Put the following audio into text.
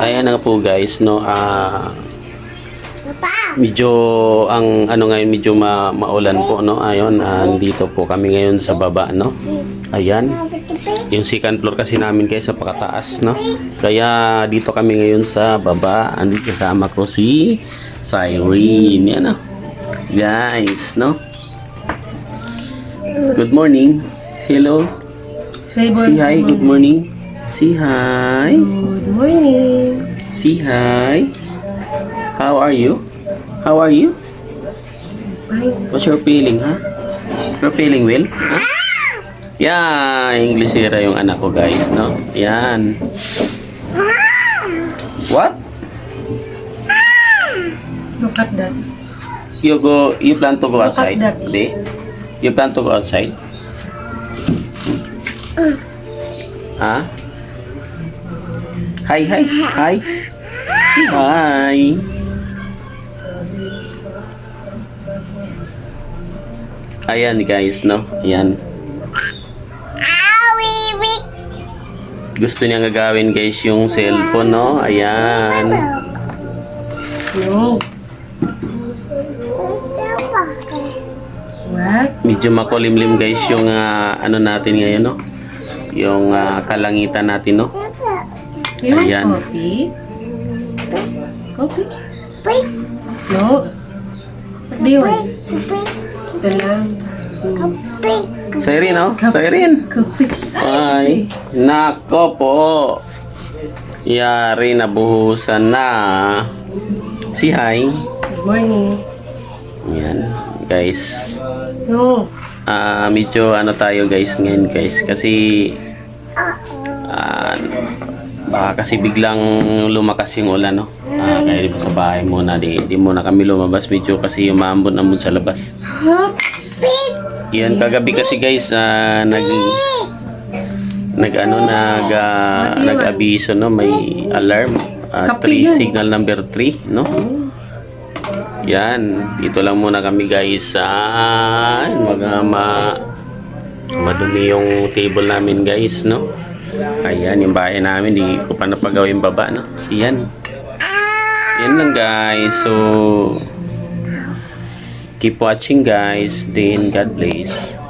Ayan na nga po guys, no. Ah, medyo ang ano ngayon medyo ma maulan po no. Ayun, ah, dito po kami ngayon sa baba no. Ayan. Yung second floor kasi namin guys sa pakataas no. Kaya dito kami ngayon sa baba. Andito kasama ko si Cyrene. Yan no. Guys, no. Good morning. Hello. Say Say hi. Good morning. Say hi. Good morning. Say hi. How are you? How are you? Fine. What's your feeling, ha? You're feeling well? Ha? Yan, Englishera yung anak ko, guys, no? Yan. What? Look at that. You go, you plan to go Look at outside? that. Di? You plan to go outside? Ha? Hi, hi, hi. Say hi. Ayan guys, no? Ayan. Gusto niya gagawin guys yung cellphone, no? Ayan. No. What? Medyo makulimlim guys yung ah, ano natin ngayon, no? Yung ah, kalangitan natin, no? You want Ayan. coffee? Coffee? No. What do you want? Ito lang. Hmm. Siren, no? Siren. Coffee. Ay, nako po. Yari, nabuhusan na. Si hi. Good morning. Yan, guys. No. Ah, medyo ano tayo guys ngayon guys kasi ah, baka kasi biglang lumakas yung ulan no. Ah, kaya di ba sa bahay muna di, di muna kami lumabas medyo kasi umambon-ambon sa labas. Yan kagabi kasi guys ah, nag nag ano nag ah, nag-abiso no may alarm ah, three, signal number 3 no. Yan, dito lang muna kami guys. Ah, mga ma madumi yung table namin guys, no? Ayan, yung bahay namin, di ko pa napagawa yung baba, no? Yan. Yan lang guys. So, keep watching guys. Then, God bless.